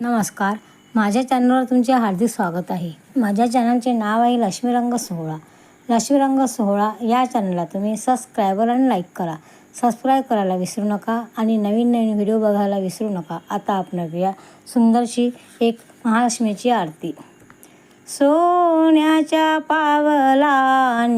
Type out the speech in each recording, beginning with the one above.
नमस्कार. माझ्या चॅनलवर तुमचे हार्दिक स्वागत आहे. माझ्या चॅनलचे नाव आहे लक्ष्मीरंग सोहळा. लक्ष्मीरंग सोहळा या चॅनलला तुम्ही सबस्क्रायबर आणि लाईक करा. सबस्क्राईब करायला विसरू नका आणि नवीन नवीन व्हिडिओ बघायला विसरू नका. आता आपण ऐकूया सुंदरशी एक महालक्ष्मीची आरती. सोन्याच्या पावलानी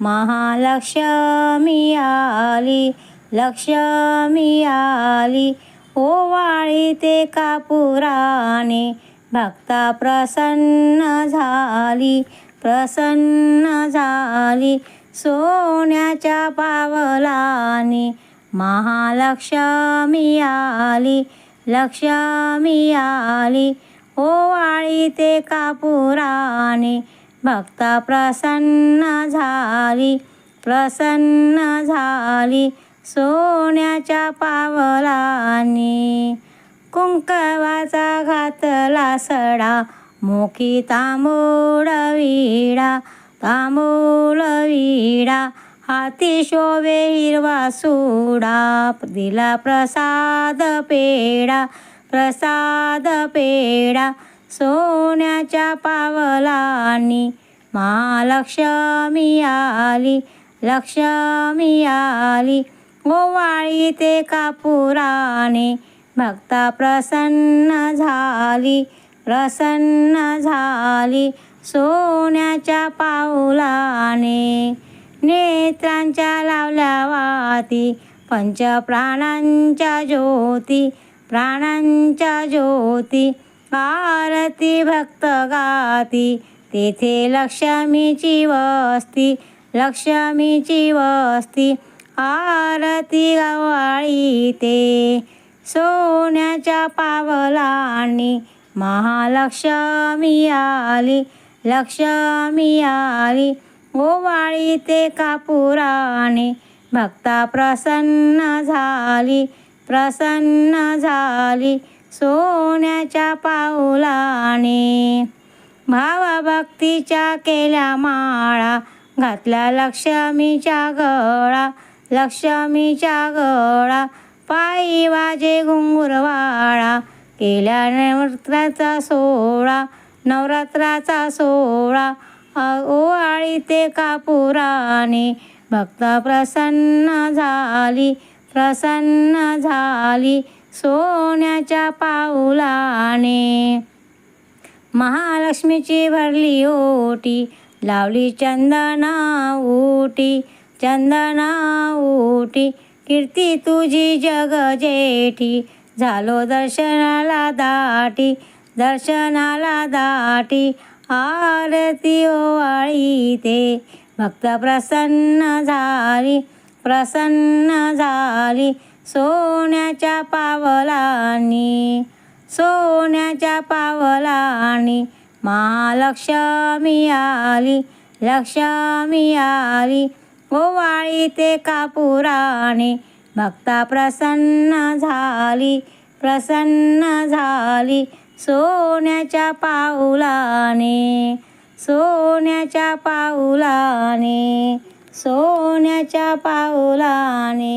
महालक्ष्मी आली लक्ष्मी आली. हो ओवाळी ते कापुराने भक्ता प्रसन्न झाली प्रसन्न झाली सोन्याच्या पावलाने. महालक्ष्मी आली लक्ष्मी आली हो ओवाळी ते कापुराने भक्ता प्रसन्न झाली प्रसन्न झाली सोन्याच्या पावलानी कुंकवाचा घातला सडा मोकी तांबूळ विडा तांबूळ विडा हाती शोभे हिरवा सुडा दिला प्रसाद पेडा प्रसाद पेडा सोन्याच्या पावलानी महालक्ष्मी आली लक्ष्मी आली. ओवाळी ते कापुराने. भक्ता प्रसन्न झाली प्रसन्न झाली सोन्याच्या पाऊलाने नेत्रांच्या लावल्या वाती पंच प्राणांच्या ज्योती प्राणांच्या ज्योती. आरती भक्त गाती तेथे लक्ष्मीची वस्ती लक्ष्मीची वस्ती. आरती गवाळी ते सोन्याच्या पावलांनी महालक्ष्मी आली लक्ष्मी आली. ओवाळी ते कापुराने भक्ता प्रसन्न झाली प्रसन्न झाली सोन्याच्या पाऊलाने भावभक्तीच्या केल्या माळा घातल्या लक्ष्मीच्या गळा लक्ष्मीच्या गळा पायी वाजे घुंगुरवाळा केल्या नवरात्राचा सोहळा नवरात्राचा सोहळा. ओवाळी ते कापुराने भक्त प्रसन्न झाली प्रसन्न झाली सोन्याच्या पाऊलाने. महालक्ष्मीची भरली ओटी लावली चंदना ओटी. चंदना उठी कीर्ती तुझी जग जेठी. झालो दर्शनाला दाटी दर्शनाला दाटी. आरती ओवाळी ते. भक्त प्रसन्न झाली प्रसन्न झाली. सोन्याच्या पावलांनी सोन्याच्या पावलांनी महालक्ष्मी आली लक्ष्मी आली. ओवाळी ते कापुराणी भक्ता प्रसन्न झाली प्रसन्न झाली सोन्याच्या पाऊलाने सोन्याच्या पाऊलाने सोन्याच्या पाऊलाने